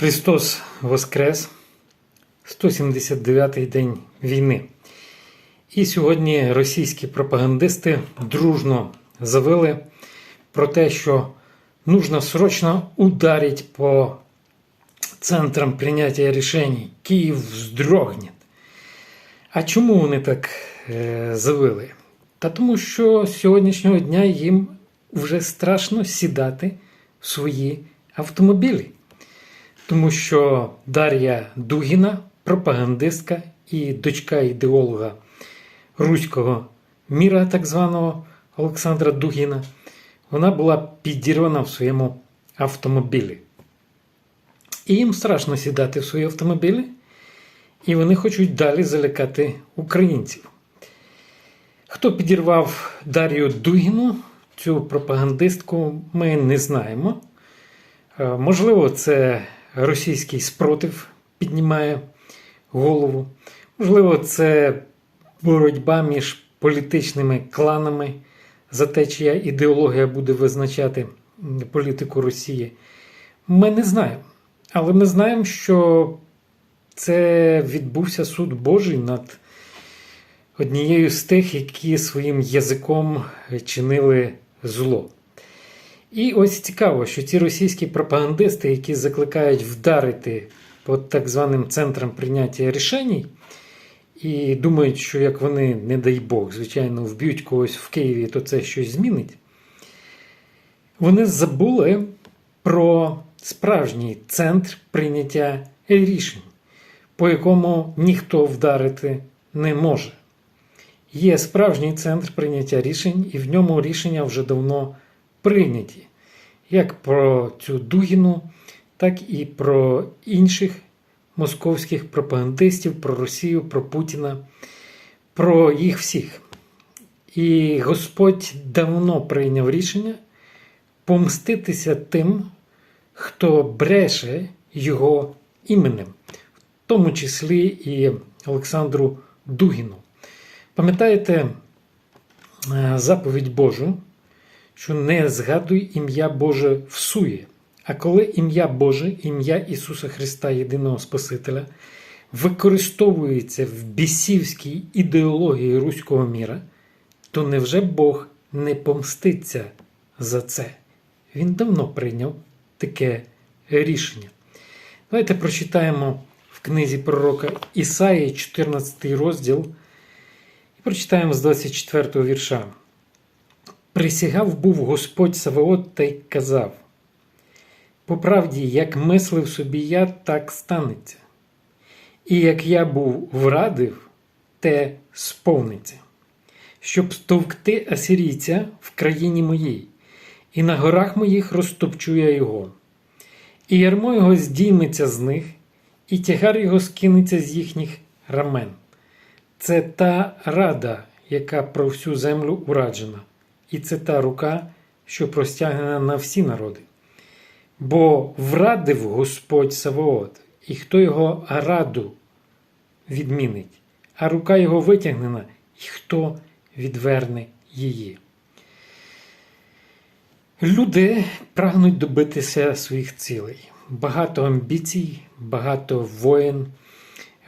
Христос Воскрес, 179-й день війни. І сьогодні російські пропагандисти дружно завели про те, що нужно срочно ударить по центрам прийняття рішень. Київ вздрогне. А чому вони так е, завели? Та тому, що з сьогоднішнього дня їм вже страшно сідати в свої автомобілі. Тому що Дар'я Дугіна, пропагандистка і дочка ідеолога руського міра, так званого Олександра Дугіна, вона була підірвана в своєму автомобілі. І їм страшно сідати в свої автомобілі, і вони хочуть далі залякати українців. Хто підірвав Дар'ю Дугіну, цю пропагандистку, ми не знаємо. Е, Можливо, це російський спротив піднімає голову. Можливо, це боротьба між політичними кланами за те, чия ідеологія буде визначати політику Росії. Ми не знаємо. Але ми знаємо, що це відбувся суд Божий над однією з тих, які своїм язиком чинили зло. І ось цікаво, що ці російські пропагандисти, які закликають вдарити по так званим центрам прийняття рішень, і думають, що як вони, не дай Бог, звичайно, вб'ють когось в Києві, то це щось змінить. Вони забули про справжній центр прийняття рішень, по якому ніхто вдарити не може. Є справжній центр прийняття рішень, і в ньому рішення вже давно прийняті. Як про цю Дугіну, так і про інших московських пропагандистів, про Росію, про Путіна, про їх всіх. І Господь давно прийняв рішення помститися тим, хто бреше його іменем, в тому числі і Олександру Дугіну. Пам'ятаєте е, заповідь Божу, що не згадуй ім'я Боже всує. А коли ім'я Боже, ім'я Ісуса Христа, єдиного Спасителя, використовується в бісівській ідеології руського міра, то невже Бог не помститься за це? Він давно прийняв таке рішення. Давайте прочитаємо в книзі пророка Ісаї, 14 розділ, і прочитаємо з 24 вірша. Присягав був Господь Саваот та й казав: По правді, як мислив собі я, так станеться. І як я був врадив, те сповниться, щоб стовкти асирійця в країні моїй, і на горах моїх розтопчу я його. І ярмо його здійметься з них, і тягар його скинеться з їхніх рамен. Це та рада, яка про всю землю ураджена, і це та рука, що простягнена на всі народи. Бо врадив Господь Савоот, і хто його раду відмінить, а рука його витягнена, і хто відверне її. Люди прагнуть добитися своїх цілей. Багато амбіцій, багато воєн,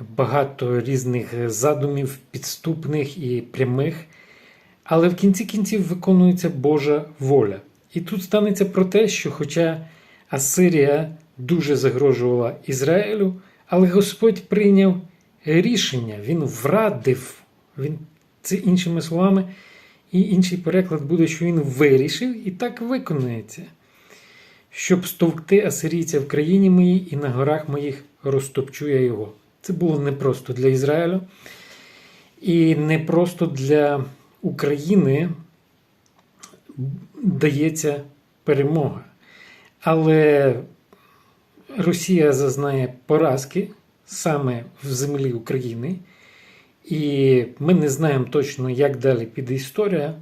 багато різних задумів, підступних і прямих. Але в кінці кінців виконується Божа воля. І тут станеться про те, що, хоча Асирія дуже загрожувала Ізраїлю, але Господь прийняв рішення, Він врадив, він, це іншими словами, і інший переклад буде, що він вирішив і так виконується, щоб стовкти асирійця в країні моїй і на горах моїх розтопчу я його. Це було не просто для Ізраїлю і не просто для України дається перемога. Але Росія зазнає поразки саме в землі України. І ми не знаємо точно, як далі піде історія.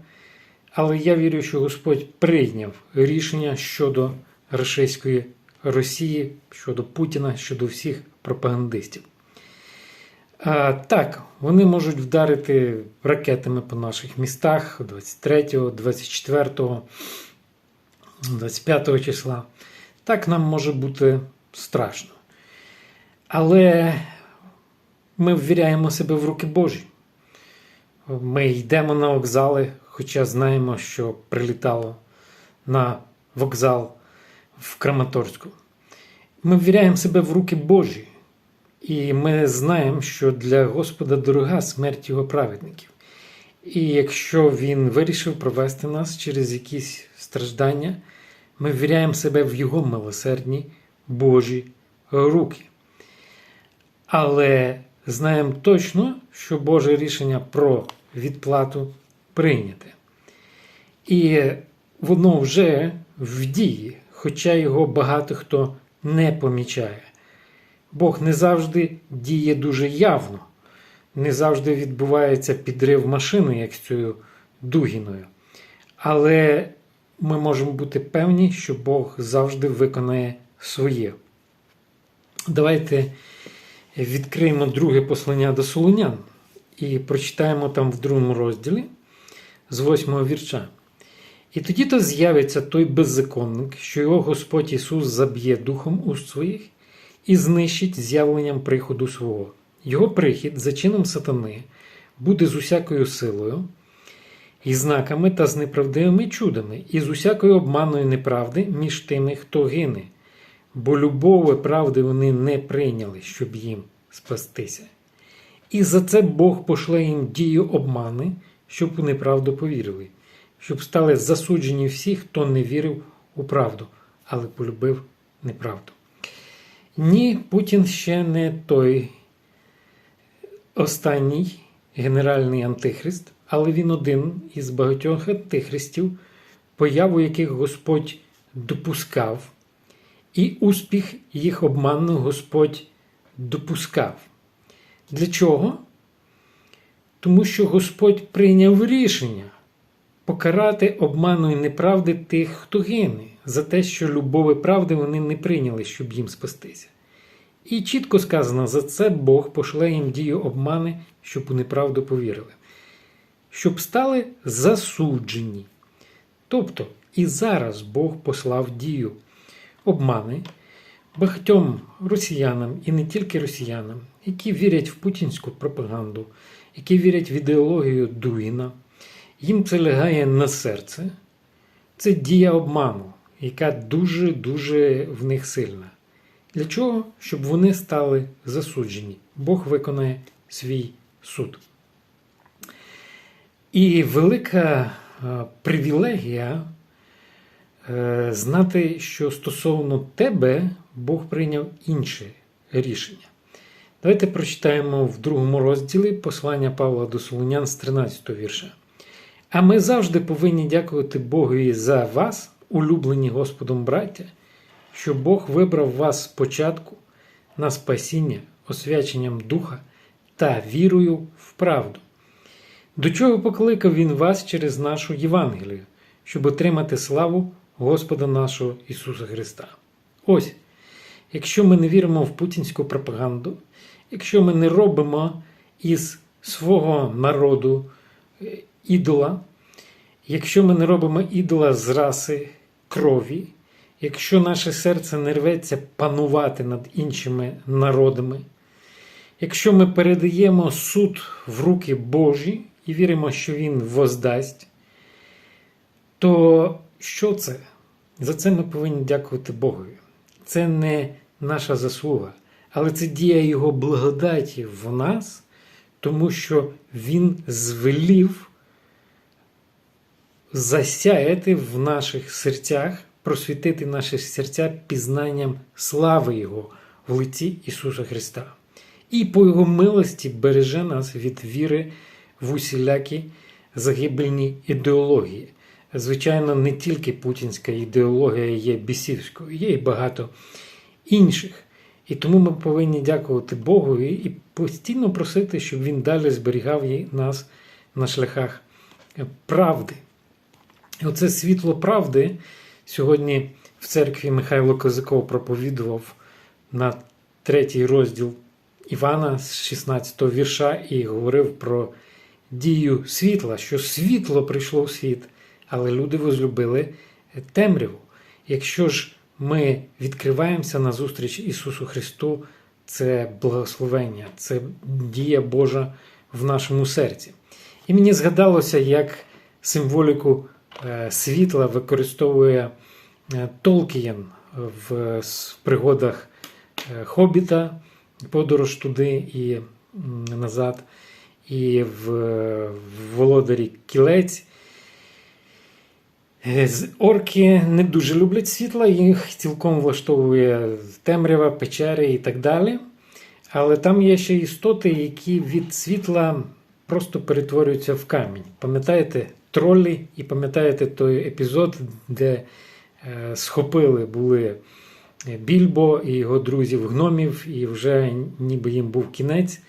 Але я вірю, що Господь прийняв рішення щодо рашистської Росії, щодо Путіна, щодо всіх пропагандистів. А, так, вони можуть вдарити ракетами по наших містах 23, 24, 25 числа. Так нам може бути страшно. Але ми ввіряємо себе в руки Божі. Ми йдемо на вокзали, хоча знаємо, що прилітало на вокзал в Краматорську. Ми ввіряємо себе в руки Божі. І ми знаємо, що для Господа дорога смерть його праведників. І якщо Він вирішив провести нас через якісь страждання, ми ввіряємо себе в Його милосердні Божі руки. Але знаємо точно, що Боже рішення про відплату прийняте. І воно вже в дії, хоча його багато хто не помічає. Бог не завжди діє дуже явно, не завжди відбувається підрив машини, як з цією Дугіною. Але ми можемо бути певні, що Бог завжди виконає своє. Давайте відкриємо друге послання до Солунян і прочитаємо там в другому розділі з восьмого вірша. І тоді то з'явиться той беззаконник, що його Господь Ісус заб'є духом уст своїх і знищить з'явленням приходу свого. Його прихід за чином сатани буде з усякою силою, і знаками та з неправдивими чудами, і з усякою обманою неправди між тими, хто гине, бо любови правди вони не прийняли, щоб їм спастися. І за це Бог пошле їм дію обмани, щоб у неправду повірили, щоб стали засуджені всі, хто не вірив у правду, але полюбив неправду. Ні, Путін ще не той останній генеральний антихрист, але він один із багатьох антихристів, появу яких Господь допускав, і успіх їх обману Господь допускав. Для чого? Тому що Господь прийняв рішення покарати обману і неправди тих, хто гине, за те, що любов і правди вони не прийняли, щоб їм спастися. І чітко сказано, за це Бог пошле їм дію обмани, щоб у неправду повірили, щоб стали засуджені. Тобто і зараз Бог послав дію обмани багатьом росіянам і не тільки росіянам, які вірять в путінську пропаганду, які вірять в ідеологію Дуїна. Їм це лягає на серце. Це дія обману, яка дуже-дуже в них сильна. Для чого? Щоб вони стали засуджені. Бог виконає свій суд. І велика е, привілегія е, знати, що стосовно тебе Бог прийняв інше рішення. Давайте прочитаємо в другому розділі послання Павла до Солунян з 13 вірша. А ми завжди повинні дякувати Богові за вас, улюблені Господом браття, що Бог вибрав вас спочатку на спасіння, освяченням Духа та вірою в правду. До чого покликав Він вас через нашу Євангелію, щоб отримати славу Господа нашого Ісуса Христа. Ось, якщо ми не віримо в путінську пропаганду, якщо ми не робимо із свого народу е, ідола, якщо ми не робимо ідола з раси крові, якщо наше серце не рветься панувати над іншими народами, якщо ми передаємо суд в руки Божі і віримо, що Він воздасть, то що це? За це ми повинні дякувати Богові. Це не наша заслуга, але це дія Його благодаті в нас, тому що Він звелів засяяти в наших серцях, просвітити наші серця пізнанням слави Його в лиці Ісуса Христа. І по Його милості береже нас від віри в усілякі загибельні ідеології. Звичайно, не тільки путінська ідеологія є бісівською, є і багато інших. І тому ми повинні дякувати Богу і постійно просити, щоб Він далі зберігав нас на шляхах правди. Оце світло правди сьогодні в церкві Михайло Козаков проповідував на третій розділ Івана з 16 го вірша і говорив про дію світла, що світло прийшло в світ, але люди возлюбили темряву. Якщо ж ми відкриваємося на зустріч Ісусу Христу, це благословення, це дія Божа в нашому серці. І мені згадалося, як символіку світла використовує е, Толкієн в пригодах е, Хобіта, подорож туди і назад, і в, Володарі Кілець. Е, Орки не дуже люблять світла, їх цілком влаштовує темрява, печери і так далі. Але там є ще істоти, які від світла просто перетворюються в камінь. Пам'ятаєте тролі і пам'ятаєте той епізод, де е, схопили були Більбо і його друзів гномів, і вже ніби їм був кінець.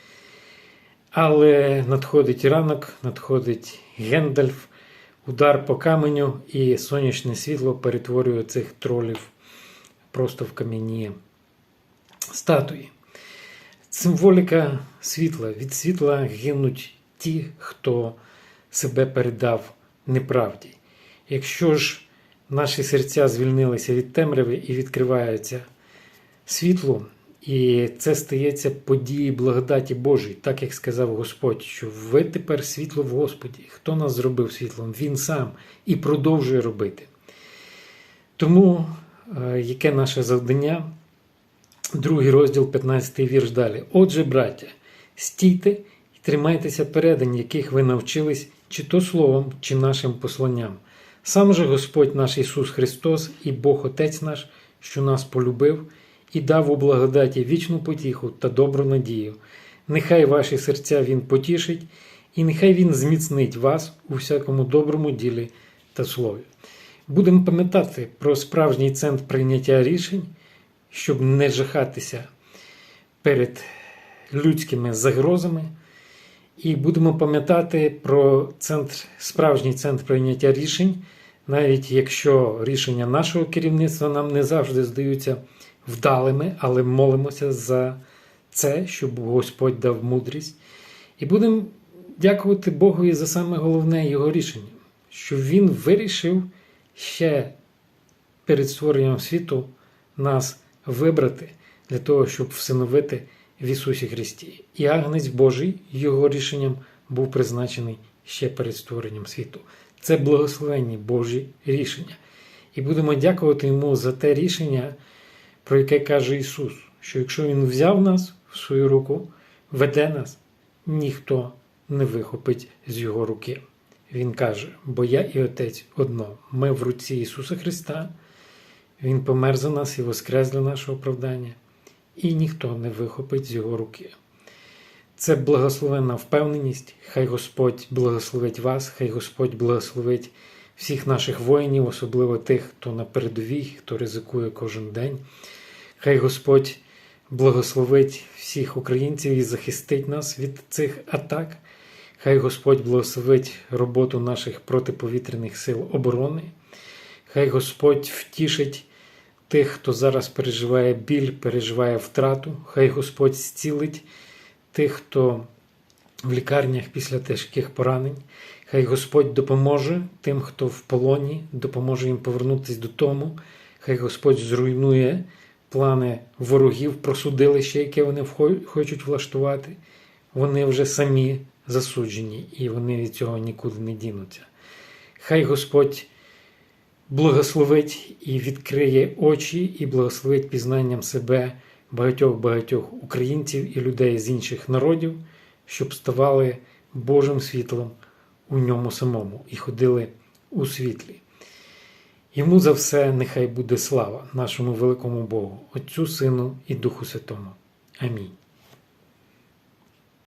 Але надходить ранок, надходить Гендальф, удар по каменю, і сонячне світло перетворює цих тролів просто в кам'яні статуї. Символіка світла. Від світла гинуть ті, хто себе передав неправді. Якщо ж наші серця звільнилися від темряви і відкриваються світлу, і це стається подією благодаті Божої, так як сказав Господь, що ви тепер світло в Господі. Хто нас зробив світлом? Він сам і продовжує робити. Тому е, яке наше завдання? Другий розділ, 15 вірш далі. Отже, браття, стійте і тримайтеся передань, яких ви навчились, чи то словом, чи нашим посланням. Сам же Господь наш Ісус Христос і Бог Отець наш, що нас полюбив і дав у благодаті вічну потіху та добру надію. Нехай ваші серця Він потішить, і нехай Він зміцнить вас у всякому доброму ділі та слові. Будемо пам'ятати про справжній центр прийняття рішень, щоб не жахатися перед людськими загрозами. І будемо пам'ятати про центр, справжній центр прийняття рішень, навіть якщо рішення нашого керівництва нам не завжди здаються вдалими, але молимося за це, щоб Господь дав мудрість. І будемо дякувати Богові за саме головне його рішення, що Він вирішив ще перед створенням світу нас вибрати для того, щоб всиновити в Ісусі Христі. І Агнець Божий його рішенням був призначений ще перед створенням світу. Це благословенні Божі рішення. І будемо дякувати Йому за те рішення, про яке каже Ісус, що якщо Він взяв нас в свою руку, веде нас, ніхто не вихопить з Його руки. Він каже: бо я і Отець одно, ми в руці Ісуса Христа, Він помер за нас і воскрес для нашого оправдання, і ніхто не вихопить з Його руки. Це благословенна впевненість. Хай Господь благословить вас, хай Господь благословить всіх наших воїнів, особливо тих, хто на передовій, хто ризикує кожен день. Хай Господь благословить всіх українців і захистить нас від цих атак. Хай Господь благословить роботу наших протиповітряних сил оборони. Хай Господь втішить тих, хто зараз переживає біль, переживає втрату. Хай Господь зцілить тих, хто в лікарнях після тяжких поранень. Хай Господь допоможе тим, хто в полоні, допоможе їм повернутися додому. Хай Господь зруйнує плани ворогів про судилище, яке вони хочуть влаштувати. Вони вже самі засуджені, і вони від цього нікуди не дінуться. Хай Господь благословить і відкриє очі, і благословить пізнанням себе багатьох-багатьох українців і людей з інших народів, щоб ставали Божим світлом у ньому самому і ходили у світлі. Йому за все нехай буде слава нашому великому Богу, Отцю Сину і Духу Святому. Амінь.